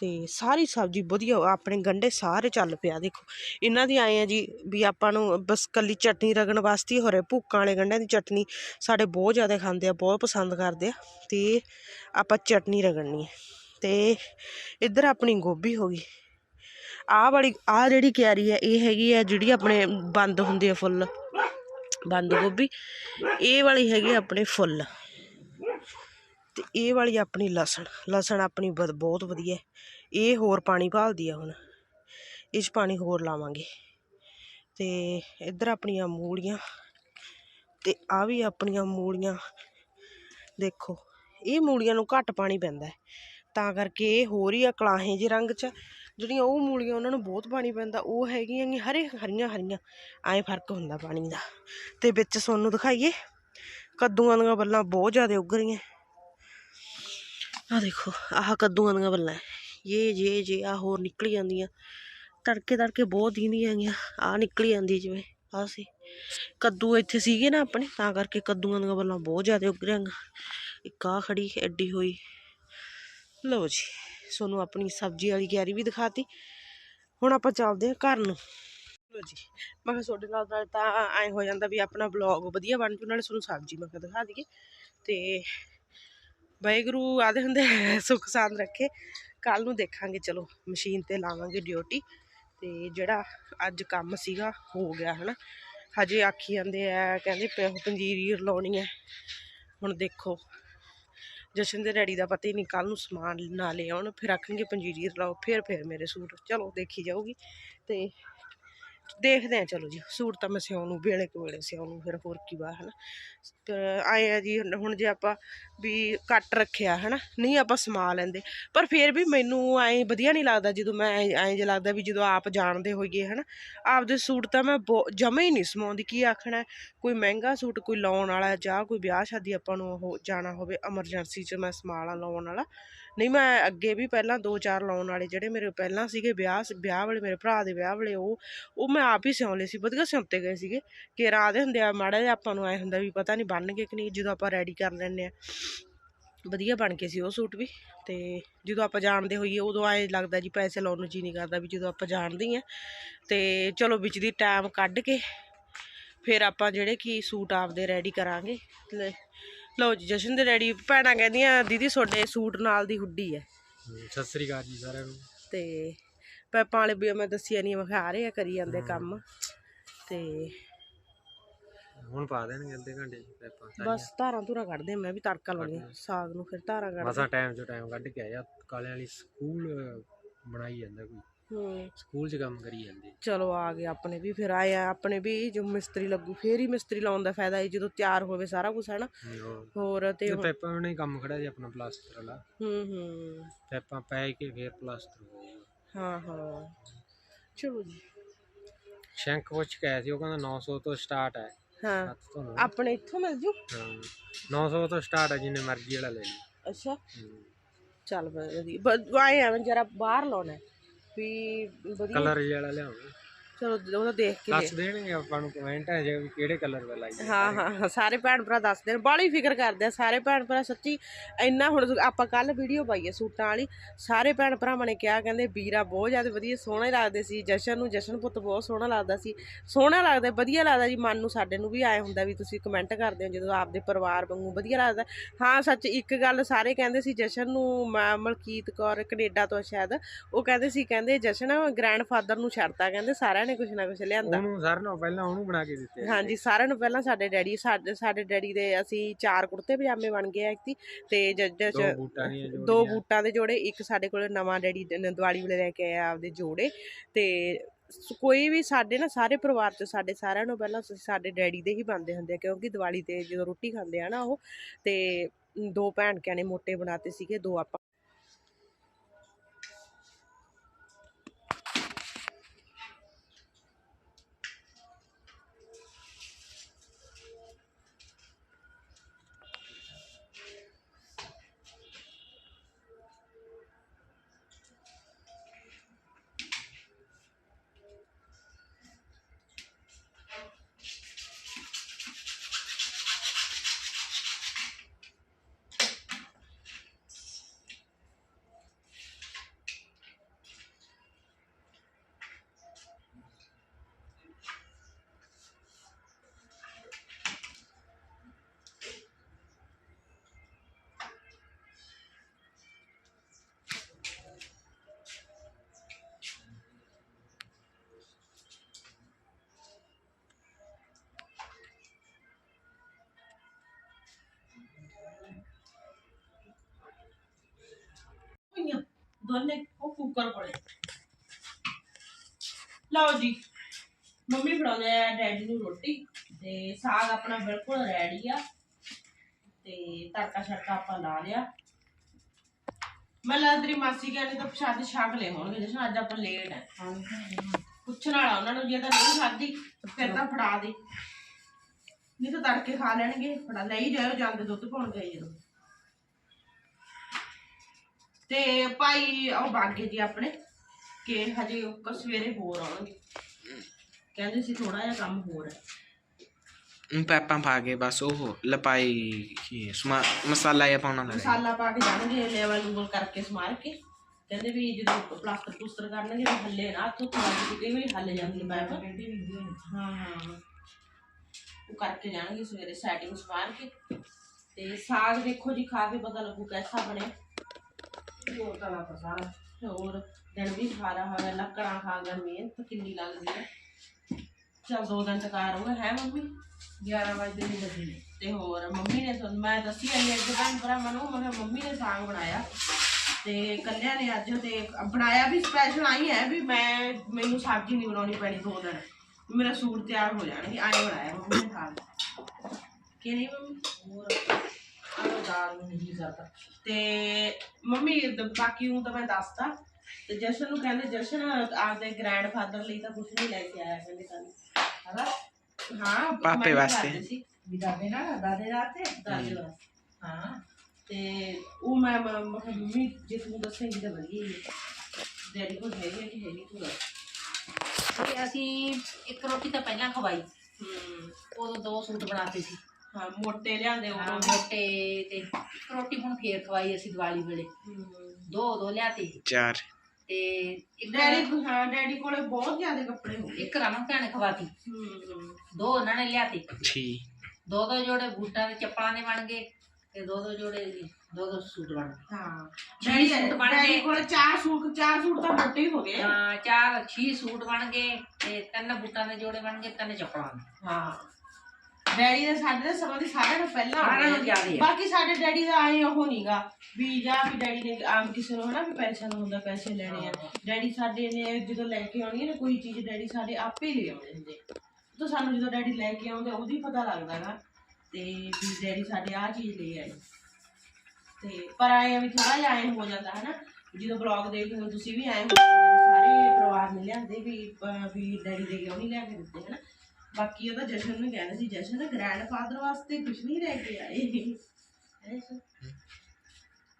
ਅਤੇ ਸਾਰੀ ਸਬਜ਼ੀ ਵਧੀਆ, ਆਪਣੇ ਗੰਢੇ ਸਾਰੇ ਚੱਲ ਪਿਆ, ਦੇਖੋ। ਇਹਨਾਂ ਦੀ ਆਏ ਆ ਜੀ ਵੀ ਆਪਾਂ ਨੂੰ ਬਸ ਕੱਲੀ ਚਟਨੀ ਰਗਣ ਵਾਸਤੇ ਹੋ ਰਿਹਾ ਭੁੱਕਾਂ ਵਾਲੇ ਗੰਢਿਆਂ ਦੀ ਚਟਨੀ। ਸਾਡੇ ਬਹੁਤ ਜ਼ਿਆਦਾ ਖਾਂਦੇ ਆ, ਬਹੁਤ ਪਸੰਦ ਕਰਦੇ ਆ ਅਤੇ ਆਪਾਂ ਚਟਨੀ ਰਗੜਨੀ ਹੈ ਤੇ ਇੱਧਰ ਆਪਣੀ ਗੋਭੀ ਹੋ ਗਈ। ਆਹ ਵਾਲੀ, ਆਹ ਜਿਹੜੀ ਕਿਆਰੀ ਹੈ ਇਹ ਹੈਗੀ ਆ ਜਿਹੜੀ ਆਪਣੇ ਬੰਦ ਹੁੰਦੀ ਆ ਫੁੱਲ। ਬੰਦ ਗੋਭੀ। ਇਹ ਵਾਲੀ ਹੈਗੀ ਆਪਣੇ ਫੁੱਲ। ਅਤੇ ਇਹ ਵਾਲੀ ਆਪਣੀ ਲਸਣ ਲਸਣ ਆਪਣੀ ਵਧ- ਬਹੁਤ ਵਧੀਆ ਹੈ। ਇਹ ਹੋਰ ਪਾਣੀ ਭਾਲਦੀ ਆ ਹੁਣ। ਇਹ 'ਚ ਪਾਣੀ ਹੋਰ ਲਾਵਾਂਗੇ। ਅਤੇ ਇੱਧਰ ਆਪਣੀਆਂ ਮੂਲੀਆਂ ਅਤੇ ਆ ਵੀ ਆਪਣੀਆਂ ਮੂਲੀਆਂ। ਦੇਖੋ, ਇਹ ਮੂਲੀਆਂ ਨੂੰ ਘੱਟ ਪਾਣੀ ਪੈਂਦਾ ਹੈ। ਤਾਂ ਕਰਕੇ ਇਹ ਹੋਰ ਹੀ ਆ ਕਲਾਹੇ ਜਿਹੇ ਰੰਗ 'ਚ। ਜਿਹੜੀਆਂ ਉਹ ਮੂਲੀਆਂ ਉਹਨਾਂ ਨੂੰ ਬਹੁਤ ਪਾਣੀ ਪੈਂਦਾ, ਉਹ ਹੈਗੀਆਂ ਗੀ ਹਰੇ, ਹਰੀਆਂ ਹਰੀਆਂ। ਐਂ ਫ਼ਰਕ ਹੁੰਦਾ ਪਾਣੀ ਦਾ। ਅਤੇ ਵਿੱਚ ਸੋਨੂੰ ਦਿਖਾਈਏ। ਕੱਦੂਆਂ ਦੀਆਂ ਬੱਲਾਂ ਬਹੁਤ ਜ਼ਿਆਦਾ ਉੱਗ ਰਹੀਆਂ। ਆ ਦੇਖੋ, ਆਹ ਕੱਦੂਆਂ ਦੀਆਂ ਬੱਲਾਂ ਹੈ। ਇਹ ਜੇ ਜੇ ਆ ਹੋਰ ਨਿਕਲ ਜਾਂਦੀਆਂ। ਤੜਕੇ ਤੜਕੇ ਬਹੁਤ ਦੀਂਦੀਆਂ ਹੈਗੀਆਂ। ਆ ਨਿਕਲੀ ਜਾਂਦੀ ਜਿਵੇਂ ਆ ਸੀ। ਕੱਦੂ ਇੱਥੇ ਸੀਗੇ ਨਾ ਆਪਣੇ, ਤਾਂ ਕਰਕੇ ਕੱਦੂਆਂ ਦੀਆਂ ਬੱਲਾਂ ਬਹੁਤ ਜ਼ਿਆਦਾ ਉੱਗ ਰਹੀਆਂ ਇੱਕ ਆ ਖੜੀ ਐਡੀ ਹੋਈ। ਲਓ ਜੀ ਤੁਹਾਨੂੰ ਆਪਣੀ ਸਬਜ਼ੀ ਵਾਲੀ ਕਿਆਰੀ ਵੀ ਦਿਖਾਤੀ। ਹੁਣ ਆਪਾਂ ਚੱਲਦੇ ਹਾਂ ਘਰ ਨੂੰ। ਲਓ ਜੀ, ਮੈਂ ਕਿਹਾ ਤੁਹਾਡੇ ਨਾਲ ਨਾਲ ਤਾਂ ਐ ਹੋ ਜਾਂਦਾ ਵੀ ਆਪਣਾ ਬਲੌਗ ਵਧੀਆ ਬਣ ਜੂ, ਨਾਲੇ ਤੁਹਾਨੂੰ ਸਬਜ਼ੀ ਮੈਂ ਕਿਹਾ ਦਿਖਾ ਦਈਏ। ਤੇ ਵਾਹਿਗੁਰੂ ਆਦੇ ਹੁੰਦੇ ਸੁੱਖ ਸਾਂਦ ਰੱਖੇ। ਕੱਲ ਨੂੰ ਦੇਖਾਂਗੇ, ਚਲੋ ਮਸ਼ੀਨ ਤੇ ਲਾਵਾਂਗੇ ਡਿਊਟੀ ਤੇ ਜਿਹੜਾ ਅੱਜ ਕੰਮ ਸੀਗਾ ਹੋ ਗਿਆ, ਹਨਾ। ਹਜੇ ਆਖੀ ਜਾਂਦੇ ਆ, ਕਹਿੰਦੇ ਪ- ਪੰਜੀਰੀ ਲਾਉਣੀ ਹੈ ਹੁਣ ਦੇਖੋ, ਜਸ਼ਨ ਦੇ ਡੈਡੀ ਦਾ ਪਤਾ ਹੀ ਨਹੀਂ ਕੱਲ ਨੂੰ ਸਮਾਨ ਨਾ ਲੈ ਆਉਣ, ਫਿਰ ਆਖਣਗੇ ਪੰਜੀਰੀ ਲਾਓ ਫਿਰ ਫਿਰ ਮੇਰੇ ਸੂਟ। ਚਲੋ ਦੇਖੀ ਜਾਊਗੀ ਤੇ ਦੇਖਦੇ ਆ ਚਲੋ ਜੀ, ਸੂਟ ਤਾਂ ਮੈਂ ਸਿਉਣ ਨੂੰ ਵੇਲੇ ਕੁ ਵੇਲੇ ਸਿਉਣ ਨੂੰ, ਫਿਰ ਹੋਰ ਕੀ ਵਾ, ਹਨਾ। ਤੇ ਆਏ ਆ ਜੀ, ਹੁਣ- ਜੇ ਆਪਾਂ ਵੀ ਕੱਟ ਰੱਖਿਆ, ਹਨਾ, ਨਹੀਂ ਆਪਾਂ ਸਮਾ ਲੈਂਦੇ, ਪਰ ਫਿਰ ਵੀ ਮੈਨੂੰ ਐਂ ਵਧੀਆ ਨਹੀਂ ਲੱਗਦਾ ਜਦੋਂ ਮੈਂ ਐਂ ਜੇ ਲੱਗਦਾ ਵੀ ਜਦੋਂ ਆਪ ਜਾਣਦੇ ਹੋਈਏ, ਹਨਾ। ਆਪਦੇ ਸੂਟ ਤਾਂ ਮੈਂ ਜਮੇ ਹੀ ਨਹੀਂ ਸਮਾਉਂਦੀ, ਕੀ ਆਖਣਾ ਕੋਈ ਮਹਿੰਗਾ ਸੂਟ, ਕੋਈ ਲਾਉਣ ਵਾਲਾ ਜਾਂ ਕੋਈ ਵਿਆਹ ਸ਼ਾਦੀ ਆਪਾਂ ਨੂੰ ਉਹ ਜਾਣਾ ਹੋਵੇ ਐਮਰਜੈਂਸੀ 'ਚ ਮੈਂ ਸਮਾ ਸਮਾਲਾ ਲਾਉਣ ਵਾਲਾ। ਨਹੀਂ, ਮੈਂ ਅੱਗੇ ਵੀ ਪਹਿਲਾਂ ਦੋ ਚਾਰ ਲਾਉਣ ਵਾਲੇ ਜਿਹੜੇ ਮੇਰੇ ਪਹਿਲਾਂ ਸੀਗੇ ਵਿਆਹ ਵਿਆਹ ਵਾਲੇ, ਮੇਰੇ ਭਰਾ ਦੇ ਵਿਆਹ ਵਾਲੇ, ਉਹ ਉਹ ਮੈਂ ਆਪ ਹੀ ਸਿਉਂ ਲਏ ਸੀ ਵਧੀਆ ਸਿਉਂਤੇ ਗਏ ਸੀਗੇ? ਕਿ ਰਾਹ ਦੇ ਹੁੰਦੇ ਆ, ਮਾੜਾ ਜਿਹਾ ਆਪਾਂ ਨੂੰ ਐ ਹੁੰਦਾ ਵੀ ਪਤਾ ਨਹੀਂ ਬਣਨਗੇ ਕਿ ਨਹੀਂ, ਜਦੋਂ ਆਪਾਂ ਰੈਡੀ ਕਰ ਲੈਂਦੇ ਆ ਵਧੀਆ ਬਣ ਕੇ ਸੀ ਉਹ ਸੂਟ ਵੀ, ਤੇ ਜਦੋਂ ਆਪਾਂ ਜਾਣਦੇ ਹੋਈਏ, ਉਦੋਂ ਐ ਲੱਗਦਾ ਜੀ ਪੈਸੇ ਲਾਉਣ ਨੂੰ ਜੀ ਨਹੀਂ ਕਰਦਾ ਵੀ ਜਦੋਂ ਆਪਾਂ ਜਾਣਦੇ ਹੀ ਆ ਤੇ ਚਲੋ ਵਿੱਚ ਦੀ ਟਾਈਮ ਕੱਢ ਕੇ ਫਿਰ ਆਪਾਂ ਜਿਹੜੇ ਕੀ ਸੂਟ ਆਪਦੇ ਰੈਡੀ ਕਰਾਂਗੇ। ਲਓ ਜੀ ਜਸ਼ਨ ਦੇ ਰੈਡੀ ਭੈਣਾਂ ਕਹਿੰਦੀਆਂ ਦੀਦੀ ਤੁਹਾਡੇ ਸੂਟ ਨਾਲ ਦੀ ਹੁੱਡੀ ਹੈ। ਸਤਿ ਸ੍ਰੀ ਅਕਾਲ ਜੀ ਸਾਰਿਆਂ ਨੂੰ। ਤੇ ਪੈਪਾਂ ਵਾਲੇ ਵੀ ਮੈਂ ਦੱਸਿਆ ਨਹੀਂ ਵਿਖਾ ਰਹੇ ਆ ਕਰੀ ਜਾਂਦੇ ਕੰਮ। ਤੇ ਹੁਣ ਪਾ ਦੇਣਗੇ ਅੱਧੇ ਘੰਟੇ ਪੈਪਾਂ ਬਸ ਧਾਰਾਂ ਧੁਰਾਂ ਕੱਢਦੇ ਮੈਂ ਵੀ ਤੜਕਾ ਲਾਉਣੀ ਸਾਗ ਨੂੰ ਫਿਰ ਧਾਰਾਂ ਕੱਢ ਮਸਾ ਟਾਈਮ ਚੋਂ ਟਾਈਮ ਕੱਢ ਕੇ ਆਇਆ ਕਾਲੇ ਵਾਲੀ ਸਕੂਲ ਬਣਾਈ ਜਾਂਦਾ ਕੋਈ। ਹੂੰ। ਸਕੂਲ 'ਚ ਕੰਮ ਕਰੀ ਜਾਂਦੇ। ਚਲੋ ਆ ਗਏ ਆਪਣੇ ਵੀ ਫਿਰ ਆਏ ਆ ਆਪਣੇ ਵੀ ਜੋ ਮਿਸਤਰੀ ਲੱਗੂ ਫੇਰ ਹੀ ਮਿਸਤਰੀ ਲਾਉਣ ਦਾ ਫਾਇਦਾ ਹੈ ਜਦੋਂ ਤਿਆਰ ਹੋਵੇ ਸਾਰਾ ਕੁਝ ਹੈ ਨਾ ਹੋਰ। ਤੇ ਹੁਣ- ਪੈਪਾਂ ਨਹੀਂ ਕੰਮ ਖੜਾ ਜੀ ਆਪਣਾ ਪਲਾਸਟਰ ਵਾਲਾ। ਹੂੰ ਹੂੰ। ਪੈਪਾਂ ਪੈ ਕੇ ਫੇਰ ਪਲਾਸਟਰ ਹੋਊਗਾ ਹਾਂ ਹਾਂ। ਚਲੋ ਜੀ। ਸ਼ੈਂਕ ਪੁੱਛ ਕੇ ਆਇਆ ਸੀ ਉਹ ਕਹਿੰਦਾ 900 ਤੋਂ ਸਟਾਰਟ ਹੈ। ਹਾਂ। ਹੱਥ ਆਪਣੇ ਇੱਥੋਂ ਮਿਲ ਜੂ? ਹਾਂ। 900 ਤੋਂ ਸਟਾਰਟ ਹੈ ਜਿੰਨੇ ਮਰਜ਼ੀ ਵਾਲਾ ਲੈ ਲਈ ਅੱਛਾ। ਹੂੰ। ਚੱਲ ਵਧੀਆ। ਬ- ਆਏ ਐਵੇਂ ਜਰਾ ਬਾਹਰ ਲਾਉਣਾ ਹੈ, ਵੀ ਵਧੀਆ ਕਲਰ ਜਿਹੇ ਵਾਲਾ ਲਿਆਉਂਗੇ ਚਲੋ ਉਹਦਾ ਦੇਖ ਕੇ ਦੱਸ ਦੇਣਗੇ ਆਪਾਂ ਨੂੰ ਕਮੈਂਟ ਹੈ ਜੇ ਵੀ ਕਿਹੜੇ ਕਲਰ ਦਾ ਲਾਈਏ ਹਾਂ ਹਾਂ ਹਾਂ, ਸਾਰੇ ਭੈਣ ਭਰਾ ਦੱਸਦੇ ਨੇ ਬਾਲੀ ਫਿਕਰ ਕਰਦੇ ਆ ਸਾਰੇ ਭੈਣ ਭਰਾ ਸੱਚੀ ਇੰਨਾ ਹੁਣ ਆਪਾਂ ਕੱਲ ਵੀਡੀਓ ਪਾਈ ਹੈ ਸੂਟਾਂ ਵਾਲੀ ਸਾਰੇ ਭੈਣ ਭਰਾਵਾਂ ਨੇ ਕਿਹਾ ਕਹਿੰਦੇ ਵੀਰਾ ਬਹੁਤ ਜ਼ਿਆਦਾ ਵਧੀਆ ਸੋਹਣੇ ਲੱਗਦੇ ਸੀ ਜਸ਼ਨ ਨੂੰ ਜਸ਼ਨ ਪੁੱਤ ਬਹੁਤ ਸੋਹਣਾ ਲੱਗਦਾ ਸੀ ਸੋਹਣਾ ਲੱਗਦਾ ਵਧੀਆ ਲੱਗਦਾ ਜੀ ਮਨ ਨੂੰ ਸਾਡੇ ਨੂੰ ਵੀ ਆਏ ਹੁੰਦਾ ਵੀ ਤੁਸੀਂ ਕਮੈਂਟ ਕਰਦੇ ਹੋ ਜਦੋਂ ਆਪਦੇ ਪਰਿਵਾਰ ਵਾਂਗੂ ਵਧੀਆ ਲੱਗਦਾ। ਹਾਂ ਸੱਚ ਇੱਕ ਗੱਲ ਸਾਰੇ ਕਹਿੰਦੇ ਸੀ ਜਸ਼ਨ ਨੂੰ ਮ- ਮਲਕੀਤ ਕੌਰ ਕੈਨੇਡਾ ਤੋਂ ਸ਼ਾਇਦ ਉਹ ਕਹਿੰਦੇ ਸੀ ਕਹਿੰਦੇ ਜਸ਼ਨ ਗ੍ਰੈਂਡਫਾਦਰ ਨੂੰ ਛੱਡਤਾ ਕਹਿੰਦੇ ਸਾਰਿਆਂ ਨੇ ਕੁਝ ਨਾ ਕੁਝ ਲਿਆਂਦਾ। ਉਹਨੂੰ ਸਾਰਿਆਂ ਨਾਲੋਂ ਪਹਿਲਾਂ ਉਹਨੂੰ ਬਣਾ ਕੇ ਦਿੱਤੇ ਹਾਂਜੀ ਸਾਰਿਆਂ ਨੂੰ ਪਹਿਲਾਂ ਸਾਡੇ ਡੈਡੀ ਸਾਡੇ ਸਾਡੇ ਡੈਡੀ ਦੇ ਅਸੀਂ ਚਾਰ ਕੁੜਤੇ ਪਜਾਮੇ ਬਣ ਗਏ ਐਕਤੀ ਤੇ ਜੱਜ ਦੋ ਬੂਟਾਂ ਦੀਆਂ ਦੋ ਬੂਟਾਂ ਦੇ ਜੋੜੇ ਇੱਕ ਸਾਡੇ ਕੋਲ ਨਵਾਂ ਡੈਡੀ ਨੇ ਦੀਵਾਲੀ ਵੇਲੇ ਲੈ ਕੇ ਆਇਆ ਆਪਦੇ ਜੋੜੇ ਤੇ ਸ- ਕੋਈ ਵੀ ਸਾਡੇ ਨਾ ਸਾਰੇ ਪਰਿਵਾਰ ਚ ਸਾਡੇ ਸਾਰਿਆਂ ਨੂੰ ਪਹਿਲਾਂ ਸ- ਸਾਡੇ ਡੈਡੀ ਦੇ ਹੀ ਬਣਦੇ ਹੁੰਦੇ ਆ ਕਿਉਂਕਿ ਦੀਵਾਲੀ ਤੇ ਜਦੋਂ ਰੋਟੀ ਖਾਂਦੇ ਆ ਨਾ ਉਹ ਤੇ ਦੋ ਭੈਣ ਕਿਆਂ ਨੇ ਮੋਟੇ ਬਣਾਤੇ ਸੀਗੇ ਦੋ ਆਪਾਂ ਦੋਨੇ ਉਹ ਕੁੱਕਰ ਕੋਲੇ ਲਓ ਜੀ, ਮੰਮੀ ਬਣਾਉਂਦੇ ਆ ਡੈਡੀ ਨੂੰ ਰੋਟੀ ਤੇ ਸਾਗ ਆਪਣਾ ਬਿਲਕੁਲ ਰੈਡੀ ਆ ਤੇ ਤੜਕਾ ਛੜਕਾ ਆਪਾਂ ਲਾ ਲਿਆ। ਮੈਂ ਲੱਗ ਤੇਰੀ ਮਾਸੀ ਕਹਿੰਦੀ ਤਾਂ ਪ੍ਰਸ਼ਾਦ ਛਕ ਲਏ ਹੋਣਗੇ, ਜਿਸ ਅੱਜ ਆਪਾਂ ਲੇਟ ਹੈ ਪੁੱਛਣ ਵਾਲਾ ਉਹਨਾਂ ਨੂੰ ਜੇ ਤਾਂ ਨਹੀਂ ਖਾਧੀ ਫਿਰ ਤਾਂ ਫੜਾ ਦੇ। ਨਹੀਂ ਤਾਂ ਤੜਕੇ ਖਾ ਲੈਣਗੇ, ਫੜਾ ਲੈ ਹੀ ਜਾਇਓ ਜਾਂਦੇ ਦੁੱਧ ਪਾਉਣ ਗਏ ਜਦੋਂ ਤੇ ਭਾਈ ਉਹ ਬਾਗੇ ਜੀ ਆਪਣੇ ਕਿ ਹਜੇ ਉਹ ਸਵੇਰੇ ਹੋਰ ਆਉਣਗੇ। ਕਹਿੰਦੇ ਸੀ ਥੋੜਾ ਜਿਹਾ ਕੰਮ ਹੋਰ ਹੈ। ਪੈਪਾਂ ਪਾ ਕੇ ਬਸ ਉਹ ਲਪਾਈ ਕੀ ਸਮਾ ਮਸਾਲਾ ਜਿਹਾ ਪਾਉਣਾ ਲੱਗਾ ਮਸਾਲਾ ਪਾ ਕੇ ਜਾਣਗੇ ਲੈਵਲ ਲੂਵਲ ਕਰਕੇ ਸਮਾਰ ਕੇ। ਕਹਿੰਦੇ ਵੀ ਜਦੋਂ ਪਲਾਸਟਰ ਪਲੂਸਟਰ ਕਰਨਗੇ ਵੀ ਹੱਲੇ ਨਾ ਤੂੰ ਥੋੜਾ ਜਿਹਾ ਕਈ ਵਾਰੀ ਹੱਲ ਜਾਂਦੀ ਪੈਪ ਹਾਂ ਹਾਂ। ਉਹ ਕਰਕੇ ਜਾਣਗੇ ਸਵੇਰੇ ਸੈਟਿੰਗ ਸਮਾਰ ਕੇ। ਤੇ ਸਾਗ ਦੇਖੋ ਜੀ ਖਾ ਕੇ ਪਤਾ ਲੱਗੂ ਕੈਸਾ ਬਣਿਆ। ਹੋਰ ਤਾਂ ਲਾ ਸਾਰਾ। ਹੋਰ ਦਿਨ ਵੀ ਰਹਾ ਹੈ ਲੱਕੜਾਂ ਖਾ ਗਿਆ ਮਿਹਨਤ ਕਿੰਨੀ ਲੱਗਦੀ ਹੈ। ਚਲ ਦੋ ਦਿਨ ਤਕਾਰ ਹੋ ਗਏ ਹੈ ਮੰਮੀ? 11 ਵਜੇ ਦੀ ਲੱਗੀ ਨੇ। ਤੇ ਹੋਰ ਮੰਮੀ ਨੇ ਤੁਹਾਨੂੰ ਮੈਂ ਦੱਸੀ ਜਾਂਦੀ ਅੱਗੇ ਭੈਣ ਭਰਾਵਾਂ ਨੂੰ ਮੈਂ ਕਿਹਾ ਮੰਮੀ ਨੇ ਸਾਗ ਬਣਾਇਆ। ਤੇ ਕੱਲਿਆਂ ਨੇ ਅੱਜ ਤੇ ਬਣਾਇਆ ਵੀ ਸਪੈਸ਼ਲ ਆਈ ਹੈ ਵੀ ਮੈਂ ਮੈਨੂੰ ਸਬਜ਼ੀ ਨਹੀਂ ਬਣਾਉਣੀ ਪੈਣੀ ਦੋ ਦਿਨ। ਮੇਰਾ ਸੂਟ ਤਿਆਰ ਹੋ ਜਾਣਗੇ ਆਏ ਬਣਾਇਆ ਮੰਮੀ ਨੇ ਸਾਗ। ਕਿ ਨਹੀਂ ਮੰਮੀ? ਹੋਰ ਦਾਲ ਨੂੰ ਨਹੀਂ ਕਰਦਾ। ਤੇ ਮੰਮੀ ਦ- ਬਾਕੀ ਨੂੰ ਤਾਂ ਮੈਂ ਦੱਸਤਾ। ਤੇ ਜਸ਼ਨ ਨੂੰ ਕਹਿੰਦੇ ਜਸ਼ਨ ਆਪਦੇ ਗ੍ਰੈਂਡਫਾਦਰ ਲਈ ਤਾਂ ਕੁਝ ਨਹੀਂ ਲੈ ਕੇ ਆਇਆ ਕਹਿੰਦੇ ਕੱਲ ਹਨਾ? ਹਾਂ ਪਾਪੇ ਵਾਸਤੇ। ਕਰਦੇ ਸੀ। ਵੀ ਦਾਦੇ ਨਾਲ ਦਾਦੇ ਰਾਤੇ ਦਾਦੇ ਵਾਸਤੇ। ਹਾਂ ਤੇ ਉਹ ਮੈਂ ਮ- ਮੈਂ ਕਿਹਾ ਮੰਮੀ ਜੇ ਤੂੰ ਦੱਸੇਂਗੀ ਤਾਂ ਵਧੀਆ ਹੀ ਹੈ। ਡੈਡੀ ਕੋਲ ਹੈਗੀ ਹੈ ਕਿ ਹੈਗੀ ਤੂੰ ਦੱਸ ਤੇ ਅਸੀਂ ਇੱਕ ਰੋਟੀ ਤਾਂ ਪਹਿਲਾਂ ਖਵਾਈ। ਹੂੰ। ਉਦੋਂ ਦੋ ਸੂਟ ਬਣਾਤੇ ਸੀ। ਹਾਂ ਮੋਟੇ ਲਿਆਂਦੇ ਹਾਂ ਉਹ। ਮੋਟੇ ਤੇ ਰੋਟੀ ਹੁਣ ਫੇਰ ਖਵਾਈ ਅਸੀਂ ਦੀਵਾਲੀ ਵੇਲੇ। ਦੋ ਦੋ ਲਿਆਤੇ। ਚਾਰ। ਤੇ ਇੱਕ ਡੈਡੀ ਹਾਂ ਡੈਡੀ ਕੋਲੇ ਬਹੁਤ ਜ਼ਿਆਦਾ ਕੱਪੜੇ ਹੋ ਗਏ। ਇੱਕ ਰਮਨ ਭੈਣ ਨੇ ਖਵਾਤੀ। ਹੂੰ। ਦੋ ਉਹਨਾਂ ਨੇ ਲਿਆਤੇ। ਛੀ। ਦੋ ਦੋ ਜੋੜੇ ਬੂਟਾਂ ਦੇ ਚੱਪਲਾਂ ਦੇ ਬਣ ਗਏ ਤੇ ਦੋ ਦੋ ਜੋੜੇ ਦੋ ਦੋ ਸੂਟ ਬਣ ਗਏ। ਹਾਂ। ਡੈਡੀ ਸੂਟ ਬਣ ਡੈਡੀ ਗਏ। ਕੋਲੇ ਚਾਰ ਸੂਟ ਚਾਰ ਸੂਟ ਤਾਂ ਮੋਟੇ ਹੀ ਹੋ ਗਏ। ਤਾਂ ਚਾਰ ਛੇ ਸੂਟ ਬਣ ਗਏ ਤੇ ਤਿੰਨ ਬੂਟਾਂ ਦੇ ਜੋੜੇ ਬਣ ਗਏ ਤਿੰਨ ਚੱਪਲਾਂ ਦੇ। ਹਾਂ। ਡੈਡੀ ਦੇ ਸਾਡੇ ਦੇ ਸਮਾਂ ਦੀ ਸਾਰਿਆਂ ਨੂੰ ਪਹਿਲਾਂ ਸਾਰਿਆਂ ਨੂੰ। ਜ਼ਿਆਦੇ। ਬਾਕੀ ਸਾਡੇ ਡੈਡੀ ਦਾ ਆਏ ਉਹ ਨਹੀਂਗਾ ਵੀ ਜਾਂ ਵੀ ਡੈਡੀ ਨੇ ਆਮ ਕਿਸੇ ਨੂੰ ਹਨਾ ਵੀ ਪੈਸਾ ਨੂੰ ਹੁੰਦਾ ਪੈਸੇ ਲੈਣੇ ਆ। ਡੈਡੀ ਸਾਡੇ ਨੇ ਜਦੋਂ ਲੈ ਕੇ ਆਉਣੀ ਹੈ ਨਾ ਕੋਈ ਚੀਜ਼ ਡੈਡੀ ਸਾਡੇ ਆਪੇ ਲੈ ਆਉਂਦੇ ਹੁੰਦੇ। ਤਾਂ ਸਾਨੂੰ ਜਦੋਂ ਡੈਡੀ ਲੈ ਕੇ ਆਉਂਦੇ ਉਹਦੀ ਪਤਾ ਲੱਗਦਾ ਹੈਗਾ ਤੇ ਵੀ ਡੈਡੀ ਸਾਡੇ ਆਹ ਚੀਜ਼ ਲੈ ਆਏ। ਤੇ ਪਰ ਆਏ ਵੀ ਥੋੜਾ ਜਿਹਾ ਆਏ ਹੋ ਜਾਂਦਾ ਹੈ ਨਾ ਜਦੋਂ ਬਲੌਗ ਦੇਖਦੇ ਹੋ ਤੁਸੀਂ ਵੀ ਆਏ ਹੋ ਸਾਰੇ ਪਰਿਵਾਰ ਨੇ ਲਿਆਂਦੇ ਵੀ ਅਹ ਵੀ ਡੈਡੀ ਦੇ ਕਿਉਂ ਨਹੀਂ ਲਿਆ ਕੇ ਦਿੱਤੇ ਹਨਾ। ਬਾਕੀ ਉਹਦਾ ਜਸ਼ਨ ਨੂੰ ਕਹਿੰਦੇ ਸੀ ਜਸ਼ਨ ਗ੍ਰੈਂਡਫਾਦਰ ਵਾਸਤੇ ਕੁਝ ਨਹੀਂ ਰਹਿ ਗਿਆ ਇਹ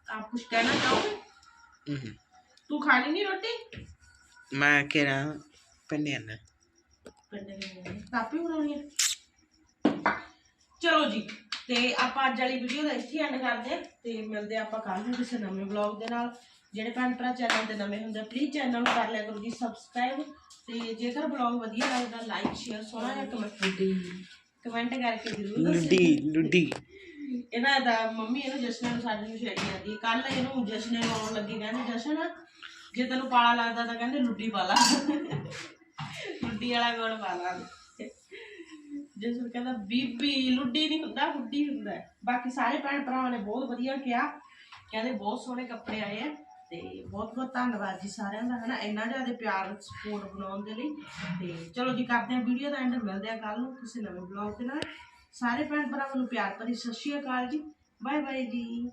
ਆਪ ਕੁਝ ਕਹਿਣਾ ਚਾਹੋਗੇ? ਤੂੰ ਖਾਣੀ ਨਹੀਂ ਰੋਟੀ? ਮੈਂ ਕਿਹਾ ਪੰਨੇ ਨਾ। ਪੰਨੇ ਤਾਪੀ ਬਣਾਉਣੀ ਹੈ ਚਲੋ ਜੀ ਤੇ ਆਪਾਂ ਅੱਜ ਵਾਲੀ ਵੀਡੀਓ ਦਾ ਇੱਥੇ ਐਂਡ ਕਰਦੇ ਤੇ ਮਿਲਦੇ ਆਪਾਂ ਕੱਲ ਨੂੰ ਕਿਸੇ ਨਵੇਂ ਵਲੌਗ ਦੇ ਨਾਲ। ਜਿਹੜੇ ਭੈਣ ਭਰਾ ਚੈਨਲ ਤੇ ਨਵੇਂ ਹੁੰਦੇ ਪਲੀਜ਼ ਚੈਨਲ ਨੂੰ ਕਰ ਲਿਆ ਕਰੋ ਜੀ ਸਬਸਕ੍ਰਾਈਬ ਤੇ ਜੇਕਰ ਵਲੌਗ ਵਧੀਆ ਲੱਗਦਾ ਲਾਈਕ ਸ਼ੇਅਰ ਸੋਹਣਾ ਜਿਹਾ ਕਮੈਂਟ ਕਮੈਂਟ ਕਰਕੇ ਜ਼ਰੂਰ ਲੁੱਡੀ ਲੁੱਡੀ। ਇਹਨਾਂ ਦਾ ਮੰਮੀ ਇਹਨੂੰ ਜਸ਼ਨ ਨੂੰ ਸਾਡੇ ਨੂੰ ਛੇੜੀ ਜਾਂਦੀ ਕੱਲ ਇਹਨੂੰ ਜਸ਼ਨ ਨੂੰ ਆਉਣ ਲੱਗੀ ਕਹਿੰਦੇ ਜਸ਼ਨ ਜੇ ਤੈਨੂੰ ਪਾਲਾ ਲੱਗਦਾ ਤਾਂ ਕਹਿੰਦੇ ਲੁੱਡੀ ਪਾ ਲਾ ਲੁੱਡੀ ਵਾਲਾ ਗੋਲ ਪਾ ਲਾ ਜਸ਼ਨ ਕਹਿੰਦਾ ਬੀਬੀ ਲੁੱਡੀ ਨਹੀਂ ਹੁੰਦਾ ਹੁੱਡੀ ਹੁੰਦਾ। ਬਾਕੀ ਸਾਰੇ ਭੈਣ ਭਰਾਵਾਂ ਨੇ ਬਹੁਤ ਵਧੀਆ ਕਿਹਾ। ਕਹਿੰਦੇ ਬਹੁਤ ਸੋਹਣੇ ਕੱਪੜੇ ਆਏ ਆ। ਤੇ ਬਹੁਤ ਬਹੁਤ ਧੰਨਵਾਦ ਜੀ ਸਾਰਿਆਂ ਦਾ, ਹਨਾ? ਇੰਨਾ ਜ਼ਿਆਦਾ ਪਿਆਰ ਸਪੋਰਟ ਬਣਾਉਣ ਦੇ ਲਈ। ਤੇ ਚਲੋ ਜੀ, ਕਰਦੇ ਹਾਂ ਵੀਡੀਓ ਦਾ ਐਂਡ ਮਿਲਦੇ ਆ ਕੱਲ ਨੂੰ ਕਿਸੇ ਨਵੇਂ ਬਲੌਗ ਦੇ ਨਾਲ। ਸਾਰੇ ਭੈਣ ਭਰਾਵਾਂ ਨੂੰ ਪਿਆਰ ਭਰੀ ਸਤਿ ਸ਼੍ਰੀ ਅਕਾਲ ਜੀ। ਬਾਏ ਬਾਏ ਜੀ।